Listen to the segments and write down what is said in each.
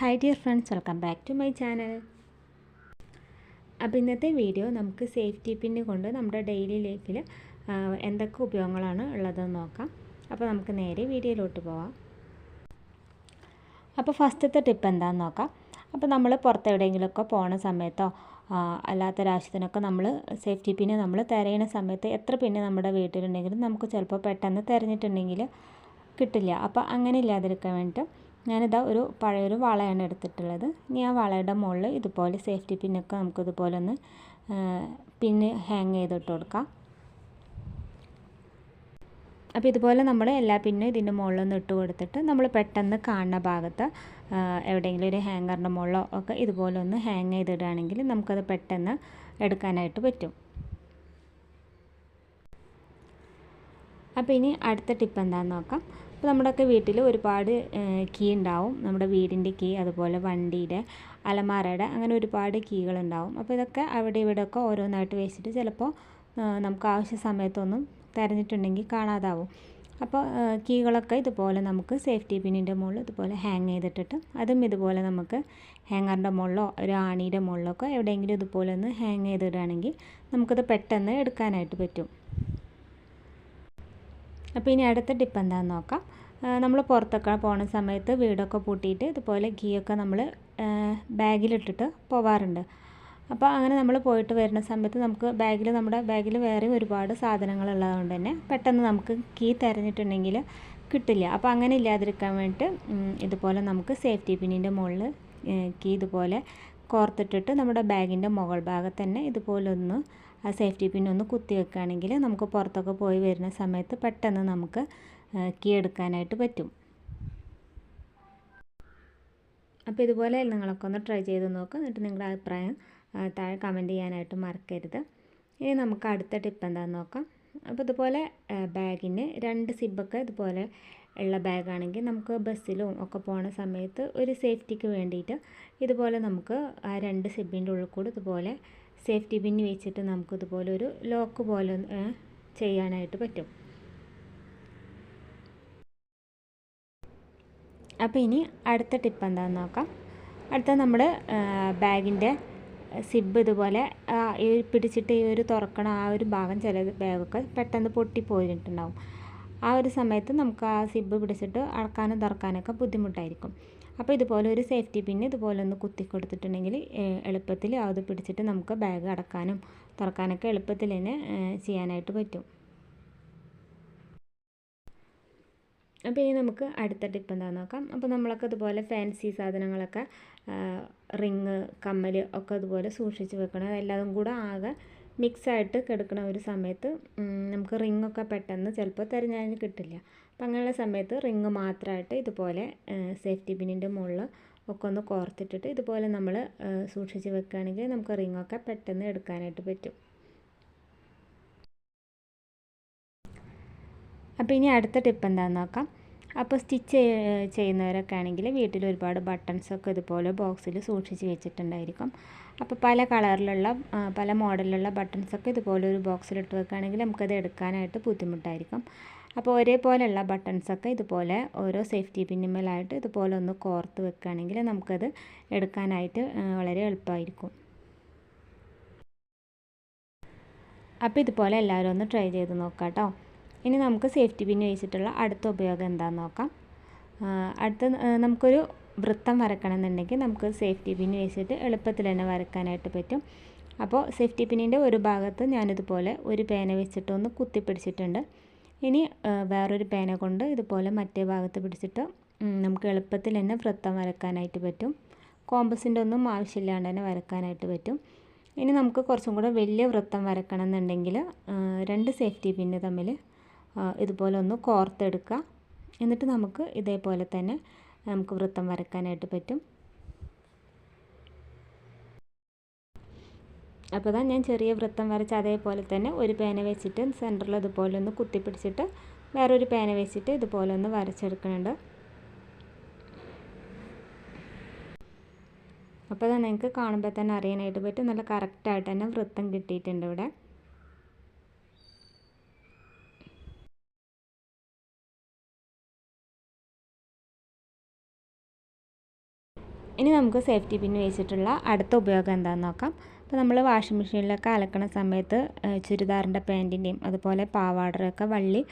Hi dear friends welcome back to my channel അപ്പോൾ ഇന്നത്തെ video നമുക്ക് സേഫ്റ്റി പിന്ന് കൊണ്ട് നമ്മുടെ ഡെയിലി ലൈഫിൽ എന്തൊക്കെ ഉപയോഗങ്ങളാണ് ഉള്ളതെന്ന് നോക്കാം. അപ്പോൾ നമുക്ക് നേരെ വീഡിയോയിലോട്ട് പോവാം. അപ്പോൾ ഫസ്റ്റത്തെ ടിപ്പ് എന്താണെന്ന് നോക്കാം. അപ്പോൾ നമ്മൾ പുറത്തെവിടെയെങ്കിലുമൊക്കെ പോണ സമയത്തോ അല്ലാത്തൊരാവശ്യത്തിനൊക്കെ നമ്മൾ സേഫ്റ്റി പിന്ന് നമ്മൾ തിരയണ സമയത്ത് എത്ര പിന്ന് നമ്മുടെ വീട്ടിലുണ്ടെങ്കിലും നമുക്ക് ചിലപ്പോൾ പെട്ടെന്ന് തിരഞ്ഞിട്ടുണ്ടെങ്കിൽ കിട്ടില്ല. അപ്പോൾ അങ്ങനെ ഇല്ലാതിരിക്കാൻ വേണ്ടിയിട്ട് ഞാനിതാ ഒരു പഴയൊരു വളയാണ് എടുത്തിട്ടുള്ളത്. ഇനി ആ വളയുടെ മുകളിൽ ഇതുപോലെ സേഫ്റ്റി പിന്നൊക്കെ നമുക്ക് ഇതുപോലെ ഒന്ന് പിന്നെ ഹാങ് ചെയ്തിട്ട് കൊടുക്കാം. അപ്പോൾ ഇതുപോലെ നമ്മൾ എല്ലാ പിന്നും ഇതിന്റെ മുകളിലൊന്ന് ഇട്ട് കൊടുത്തിട്ട് നമ്മൾ പെട്ടെന്ന് കാണുന്ന ഭാഗത്ത് എവിടെയെങ്കിലും ഒരു ഹാങ്ങറിന്റെ മുകളിലോ ഒക്കെ ഇതുപോലെ ഒന്ന് ഹാങ് ചെയ്തിടുകയാണെങ്കിൽ നമുക്കത് പെട്ടെന്ന് എടുക്കാനായിട്ട് പറ്റും. അപ്പോൾ ഇനി അടുത്ത ടിപ്പ് എന്താണെന്ന് നോക്കാം. അപ്പോൾ നമ്മുടെയൊക്കെ വീട്ടിൽ ഒരുപാട് കീ ഉണ്ടാവും. നമ്മുടെ വീടിന്റെ കീ അതുപോലെ വണ്ടിയുടെ അലമാരയുടെ അങ്ങനെ ഒരുപാട് കീകളുണ്ടാവും അപ്പോൾ ഇതൊക്കെ അവിടെ ഇവിടെയൊക്കെ ഓരോന്നായിട്ട് വെച്ചിട്ട് ചിലപ്പോൾ നമുക്ക് ആവശ്യ സമയത്തൊന്നും തിരഞ്ഞിട്ടുണ്ടെങ്കിൽ കാണാതാവും. അപ്പോൾ കീകളൊക്കെ ഇതുപോലെ നമുക്ക് സേഫ്റ്റി പിന്നിന്റെ മുകളിൽ ഇതുപോലെ ഹാങ് ചെയ്തിട്ടിട്ട് അതും ഇതുപോലെ നമുക്ക് ഹാങ്ങറിന്റെ മുകളിലോ ഒരു ആണിയുടെ മുകളിലൊക്കെ എവിടെയെങ്കിലും ഇതുപോലെ ഒന്ന് ഹാങ് ചെയ്തിടുകയാണെങ്കിൽ നമുക്കത് പെട്ടെന്ന് എടുക്കാനായിട്ട് പറ്റും. അപ്പോൾ ഇനി അടുത്ത ടിപ്പ് എന്താണെന്ന് നോക്കാം. നമ്മൾ പുറത്തൊക്കെ പോണ സമയത്ത് വീടൊക്കെ പൂട്ടിയിട്ട് ഇതുപോലെ ഗീയൊക്കെ നമ്മൾ ബാഗിലിട്ടിട്ട് പോവാറുണ്ട്. അപ്പോൾ അങ്ങനെ നമ്മൾ പോയിട്ട് വരുന്ന സമയത്ത് നമുക്ക് ബാഗിൽ നമ്മുടെ ബാഗിൽ വേറെ ഒരുപാട് സാധനങ്ങൾ ഉള്ളതുകൊണ്ട് തന്നെ പെട്ടെന്ന് നമുക്ക് കീ തിരഞ്ഞിട്ടുണ്ടെങ്കിൽ കിട്ടില്ല. അപ്പോൾ അങ്ങനെ ഇല്ലാതിരിക്കാൻ വേണ്ടിയിട്ട് ഇതുപോലെ നമുക്ക് സേഫ്റ്റി പിന്നിന്റെ മുകളിൽ കീ ഇതുപോലെ കോർത്തിട്ടിട്ട് നമ്മുടെ ബാഗിന്റെ മുകൾ ഭാഗത്ത് തന്നെ ഇതുപോലെ ഒന്ന് ആ സേഫ്റ്റി പിൻ ഒന്ന് കുത്തി വെക്കുകയാണെങ്കിൽ നമുക്ക് പുറത്തൊക്കെ പോയി വരുന്ന സമയത്ത് പെട്ടെന്ന് നമുക്ക് കീ എടുക്കാനായിട്ട് പറ്റും. അപ്പോൾ ഇതുപോലെ നിങ്ങളൊക്കെ ഒന്ന് ട്രൈ ചെയ്ത് നോക്കുക എന്നിട്ട് നിങ്ങളുടെ അഭിപ്രായം താഴെ കമന്റ് ചെയ്യാനായിട്ട് മറക്കരുത്. ഇനി നമുക്ക് അടുത്ത ടിപ്പ് എന്താണെന്ന് നോക്കാം. അപ്പോൾ ഇതുപോലെ ബാഗിന് രണ്ട് സിബൊക്കെ ഇതുപോലെ ഉള്ള ബാഗാണെങ്കിൽ നമുക്ക് ബസ്സിലും ഒക്കെ പോണ സമയത്ത് ഒരു സേഫ്റ്റിക്ക് വേണ്ടിയിട്ട് ഇതുപോലെ നമുക്ക് ആ രണ്ട് സിബിന്റെ ഉള്ളിൽ കൂടെ ഇതുപോലെ സേഫ്റ്റി പിൻ വെച്ചിട്ട് നമുക്ക് ഇതുപോലെ ഒരു ലോക്ക് പോലെ ചെയ്യാനായിട്ട് പറ്റും. അപ്പോൾ ഇനി അടുത്ത ടിപ്പ് എന്താണെന്ന് നോക്കാം. അടുത്ത നമ്മുടെ ബാഗിന്റെ സിബ് ഇതുപോലെ പിടിച്ചിട്ട് ഈ ഒരു തുറക്കണ ആ ഒരു ഭാഗം ചില ബാഗൊക്കെ പെട്ടെന്ന് പൊട്ടിപ്പോയിട്ടുണ്ടാവും ആ ഒരു സമയത്ത് നമുക്ക് ആ സിബ് പിടിച്ചിട്ട് അടക്കാനും തുറക്കാനൊക്കെ ബുദ്ധിമുട്ടായിരിക്കും. അപ്പോൾ ഇതുപോലെ ഒരു സേഫ്റ്റി പിന്ന് ഇതുപോലെ ഒന്ന് കുത്തി കൊടുത്തിട്ടുണ്ടെങ്കിൽ എളുപ്പത്തിൽ അത് പിടിച്ചിട്ട് നമുക്ക് ബാഗ് അടക്കാനും തുറക്കാനൊക്കെ എളുപ്പത്തിൽ തന്നെ ചെയ്യാനായിട്ട് പറ്റും. അപ്പോൾ ഇനി നമുക്ക് അടുത്ത ടിപ്പ് എന്താണെന്ന് നോക്കാം. അപ്പോൾ നമ്മളൊക്കെ ഇതുപോലെ ഫാൻസി സാധനങ്ങളൊക്കെ റിങ് കമ്മൽ ഒക്കെ ഇതുപോലെ സൂക്ഷിച്ച് വെക്കണം. അതെല്ലാതും കൂടെ ആകെ മിക്സായിട്ട് കിടക്കുന്ന ഒരു സമയത്ത് നമുക്ക് റിങ്ങൊക്കെ പെട്ടെന്ന് ചിലപ്പോൾ തിരഞ്ഞാൽ കിട്ടില്ല. അപ്പം അങ്ങനെയുള്ള സമയത്ത് റിങ് മാത്രമായിട്ട് ഇതുപോലെ സേഫ്റ്റി പിന്നിന്റെ മുകളിൽ ഒക്കെ ഒന്ന് കോർത്തിട്ടിട്ട് ഇതുപോലെ നമ്മൾ സൂക്ഷിച്ച് വെക്കുകയാണെങ്കിൽ നമുക്ക് റിങ്ങൊക്കെ പെട്ടെന്ന് എടുക്കാനായിട്ട് പറ്റും. അപ്പോൾ ഇനി അടുത്ത ടിപ്പ് എന്താണെന്ന് നോക്കാം. അപ്പോൾ സ്റ്റിച്ച് ചെയ്യുന്നവരൊക്കെ ആണെങ്കിൽ വീട്ടിൽ ഒരുപാട് ബട്ടൺസൊക്കെ ഇതുപോലെ ബോക്സിൽ സൂക്ഷിച്ച് വെച്ചിട്ടുണ്ടായിരിക്കും. അപ്പോൾ പല കളറിലുള്ള പല മോഡലിലുള്ള ബട്ടൺസൊക്കെ ഇതുപോലെ ഒരു ബോക്സിലിട്ട് വെക്കുകയാണെങ്കിൽ നമുക്കത് എടുക്കാനായിട്ട് ബുദ്ധിമുട്ടായിരിക്കും. അപ്പോൾ ഒരേപോലെയുള്ള ബട്ടൺസൊക്കെ ഇതുപോലെ ഓരോ സേഫ്റ്റി പിന്നുമേലായിട്ട് ഇതുപോലെ ഒന്ന് കോർത്ത് വെക്കുകയാണെങ്കിൽ നമുക്കത് എടുക്കാനായിട്ട് വളരെ എളുപ്പമായിരിക്കും. അപ്പോൾ ഇതുപോലെ എല്ലാവരും ഒന്ന് ട്രൈ ചെയ്ത് നോക്കാം കേട്ടോ ഇനി നമുക്ക് സേഫ്റ്റി പിന്ന് വെച്ചിട്ടുള്ള അടുത്ത ഉപയോഗം എന്താണെന്ന് നോക്കാം. അടുത്ത നമുക്കൊരു വൃത്തം വരക്കണമെന്നുണ്ടെങ്കിൽ നമുക്ക് സേഫ്റ്റി പിന്ന് വെച്ചിട്ട് എളുപ്പത്തിൽ തന്നെ വരക്കാനായിട്ട് പറ്റും. അപ്പോൾ സേഫ്റ്റി പിന്നിന്റെ ഒരു ഭാഗത്ത് ഞാനിതുപോലെ ഒരു പേന വെച്ചിട്ടൊന്ന് കുത്തിപ്പിടിച്ചിട്ടുണ്ട്. കുത്തി പിടിച്ചിട്ടുണ്ട് ഇനി വേറൊരു പേന കൊണ്ട് ഇതുപോലെ മറ്റേ ഭാഗത്ത് പിടിച്ചിട്ട് നമുക്ക് എളുപ്പത്തിൽ തന്നെ വൃത്തം വരക്കാനായിട്ട് പറ്റും. കോമ്പസിന്റെ ഒന്നും ആവശ്യമില്ലാണ്ട് തന്നെ വരക്കാനായിട്ട് പറ്റും. ഇനി നമുക്ക് കുറച്ചും കൂടെ വലിയ വൃത്തം വരക്കണം എന്നുണ്ടെങ്കിൽ രണ്ട് സേഫ്റ്റി പിന്ന് തമ്മിൽ ഇതുപോലെ ഒന്ന് കോർത്തെടുക്കുക. എന്നിട്ട് നമുക്ക് ഇതേപോലെ തന്നെ നമുക്ക് വൃത്തം വരക്കാനായിട്ട് പറ്റും. അപ്പോൾ ഇതാ ഞാൻ ചെറിയ വൃത്തം വരച്ച് അതേപോലെ തന്നെ ഒരു പേന വെച്ചിട്ട് സെന്ററിൽ ഇതുപോലെ ഒന്ന് കുത്തിപ്പിടിച്ചിട്ട് വേറൊരു പേന വെച്ചിട്ട് ഇതുപോലെ ഒന്ന് വരച്ചെടുക്കുന്നുണ്ട്. അപ്പോൾ തന്നെ നിങ്ങൾക്ക് കാണുമ്പോൾ തന്നെ അറിയാനായിട്ട് പറ്റും. നല്ല കറക്റ്റായിട്ട് തന്നെ വൃത്തം കിട്ടിയിട്ടുണ്ട് ഇവിടെ. ഇനി നമുക്ക് സേഫ്റ്റി പിൻ വെച്ചിട്ടുള്ള അടുത്ത ഉപയോഗം എന്താണെന്ന് നോക്കാം. അപ്പോൾ നമ്മൾ വാഷിംഗ് മെഷീനിലൊക്കെ അലക്കണ സമയത്ത് ചുരിദാറിന്റെ പാന്റിന്റെയും അതുപോലെ പാവാടറൊക്കെ വള്ളി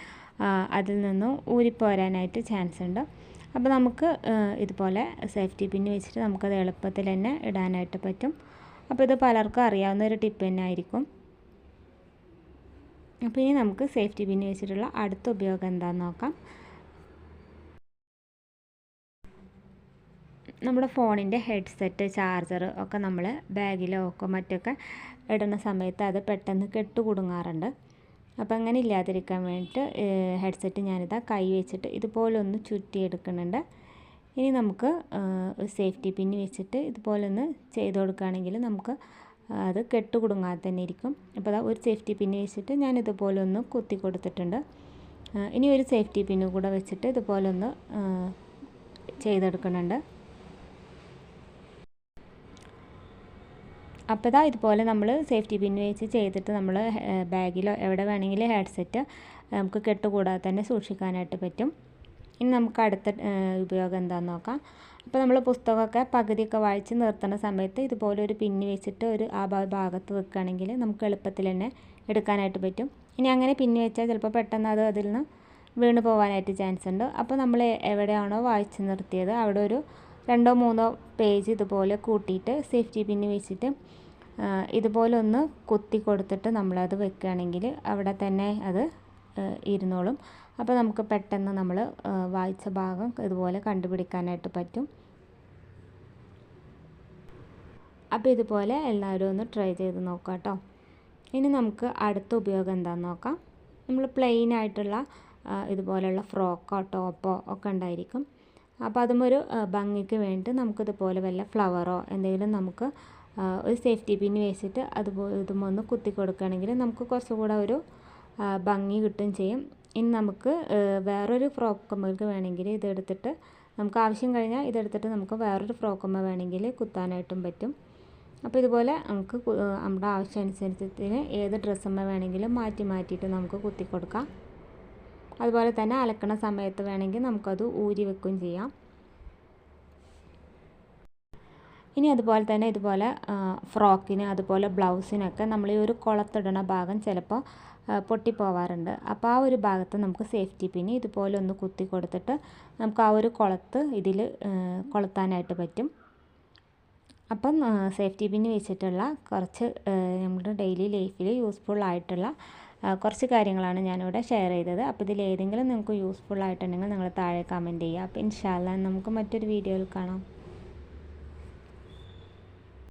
അതിൽ നിന്നും ഊരിപ്പോരാനായിട്ട് ചാൻസ് ഉണ്ട്. അപ്പോൾ നമുക്ക് ഇതുപോലെ സേഫ്റ്റി പിൻ വെച്ചിട്ട് നമുക്കത് എളുപ്പത്തിൽ തന്നെ ഇടാനായിട്ട് പറ്റും. അപ്പോൾ ഇത് പലർക്കും അറിയാവുന്ന ഒരു ടിപ്പ് തന്നെ ആയിരിക്കും. അപ്പോൾ ഇനി നമുക്ക് സേഫ്റ്റി പിൻ വെച്ചിട്ടുള്ള അടുത്ത ഉപയോഗം എന്താണെന്ന് നോക്കാം. നമ്മുടെ ഫോണിന്റെ ഹെഡ്സെറ്റ് ചാർജർ ഒക്കെ നമ്മൾ ബാഗിലോ ഒക്കെ മറ്റൊക്കെ ഇടുന്ന സമയത്ത് അത് പെട്ടെന്ന് കെട്ടുകുടുങ്ങാറുണ്ട് അപ്പോൾ അങ്ങനെ ഇല്ലാതിരിക്കാൻ വേണ്ടിയിട്ട് ഹെഡ്സെറ്റ് ഞാനിതാ കൈ വെച്ചിട്ട് ഇതുപോലെ ഒന്ന് ചുറ്റിയെടുക്കുന്നുണ്ട്. ഇനി നമുക്ക് ഒരു സേഫ്റ്റി പിന്ന് വെച്ചിട്ട് ഇതുപോലെ ഒന്ന് ചെയ്ത് കൊടുക്കുകയാണെങ്കിൽ നമുക്ക് അത് കെട്ടുകുടുങ്ങാതെ തന്നെ ഇരിക്കും. അപ്പോൾ അതാ ഒരു സേഫ്റ്റി പിന്ന് വെച്ചിട്ട് ഞാൻ ഇതുപോലെ ഒന്ന് കുത്തി കൊടുത്തിട്ടുണ്ട്. ഇനി ഒരു സേഫ്റ്റി പിന്ന് കൂടെ വെച്ചിട്ട് ഇതുപോലെ ഒന്ന് ചെയ്തെടുക്കുന്നുണ്ട്. അപ്പോൾ ഇതാ ഇതുപോലെ നമ്മൾ സേഫ്റ്റി പിൻ വെച്ച് ചെയ്തിട്ട് നമ്മൾ ബാഗിലോ എവിടെ വേണമെങ്കിലും ഹെഡ്സെറ്റ് നമുക്ക് കെട്ടുകൂടാതെ തന്നെ സൂക്ഷിക്കാനായിട്ട് പറ്റും. ഇനി നമുക്ക് അടുത്ത ഉപയോഗം എന്താണെന്ന് നോക്കാം. അപ്പോൾ നമ്മൾ പുസ്തകമൊക്കെ പകുതിയൊക്കെ വായിച്ച് നിർത്തുന്ന സമയത്ത് ഇതുപോലെ ഒരു പിന്നി വെച്ചിട്ട് ഒരു ആ ഭാഗത്ത് വെക്കുകയാണെങ്കിൽ നമുക്ക് എളുപ്പത്തിൽ തന്നെ എടുക്കാനായിട്ട് പറ്റും. ഇനി അങ്ങനെ പിന്നി വെച്ചാൽ ചിലപ്പോൾ പെട്ടെന്ന് അത് അതിൽ നിന്ന് വീണ് പോകാനായിട്ട് ചാൻസ് ഉണ്ട്. അപ്പോൾ നമ്മൾ എവിടെയാണോ വായിച്ച് നിർത്തിയത് അവിടെ ഒരു രണ്ടോ മൂന്നോ പേജ് ഇതുപോലെ കൂട്ടിയിട്ട് സേഫ്റ്റി പിന്ന് വെച്ചിട്ട് ഇതുപോലെ ഒന്ന് കുത്തി കൊടുത്തിട്ട് നമ്മളത് വെക്കുകയാണെങ്കിൽ അവിടെ തന്നെ അത് ഇരുന്നോളും. അപ്പോൾ നമുക്ക് പെട്ടെന്ന് നമ്മൾ വായിച്ച ഭാഗം ഇതുപോലെ കണ്ടുപിടിക്കാനായിട്ട് പറ്റും. അപ്പോൾ ഇതുപോലെ എല്ലാവരും ഒന്ന് ട്രൈ ചെയ്ത് നോക്കാം കേട്ടോ. ഇനി നമുക്ക് അടുത്ത ഉപയോഗം എന്താണെന്ന് നോക്കാം. നമ്മൾ പ്ലെയിൻ ആയിട്ടുള്ള ഇതുപോലെയുള്ള ഫ്രോക്കോ ടോപ്പോ ഒക്കെ ഉണ്ടായിരിക്കും. അപ്പോൾ അതും ഒരു ഭംഗിക്ക് വേണ്ടി നമുക്കിതുപോലെ വല്ല ഫ്ലവറോ എന്തെങ്കിലും നമുക്ക് ഒരു സേഫ്റ്റി പിൻ വെച്ചിട്ട് അതുപോലെ ഇതും ഒന്ന് കുത്തി കൊടുക്കുകയാണെങ്കിൽ നമുക്ക് കുറച്ചുകൂടെ ഒരു ഭംഗി കിട്ടുകയും ചെയ്യും. ഇനി നമുക്ക് വേറൊരു ഫ്രോക്കമ്മക്ക് വേണമെങ്കിൽ ഇതെടുത്തിട്ട് നമുക്ക് ആവശ്യം കഴിഞ്ഞാൽ ഇതെടുത്തിട്ട് നമുക്ക് വേറൊരു ഫ്രോക്കമ്മ വേണമെങ്കിൽ കുത്താനായിട്ടും പറ്റും. അപ്പോൾ ഇതുപോലെ നമുക്ക് നമ്മുടെ ആവശ്യാനുസരിച്ചത്തിന് ഏത് ഡ്രസ്സമ്മ വേണമെങ്കിലും മാറ്റി മാറ്റിയിട്ട് നമുക്ക് കുത്തി കൊടുക്കാം. അതുപോലെ തന്നെ അലക്കണ സമയത്ത് വേണമെങ്കിൽ നമുക്കത് ഊരി വെക്കുകയും ചെയ്യാം. ഇനി അതുപോലെ തന്നെ ഇതുപോലെ ഫ്രോക്കിന് അതുപോലെ ബ്ലൗസിനൊക്കെ നമ്മൾ ഈ ഒരു കുളത്തിടണ ഭാഗം ചിലപ്പോൾ പൊട്ടിപ്പോവാറുണ്ട്. അപ്പോൾ ആ ഒരു ഭാഗത്ത് നമുക്ക് സേഫ്റ്റി പിന്ന് ഇതുപോലെ ഒന്ന് കുത്തി കൊടുത്തിട്ട് നമുക്ക് ആ ഒരു കുളത്ത് ഇതിൽ കൊളുത്താനായിട്ട് പറ്റും. അപ്പം സേഫ്റ്റി പിന്ന് വെച്ചിട്ടുള്ള കുറച്ച് നമ്മുടെ ഡെയിലി ലൈഫിൽ യൂസ്ഫുൾ ആയിട്ടുള്ള കുറച്ച് കാര്യങ്ങളാണ് ഞാനിവിടെ ഷെയർ ചെയ്തത്. അപ്പോൾ ഇതിൽ ഏതെങ്കിലും നിങ്ങൾക്ക് യൂസ്ഫുൾ ആയിട്ടുണ്ടെങ്കിൽ നിങ്ങൾ താഴെ കമന്റ് ചെയ്യുക. അപ്പോൾ ഇൻഷാല്ല നമുക്ക് മറ്റൊരു വീഡിയോയിൽ കാണാം.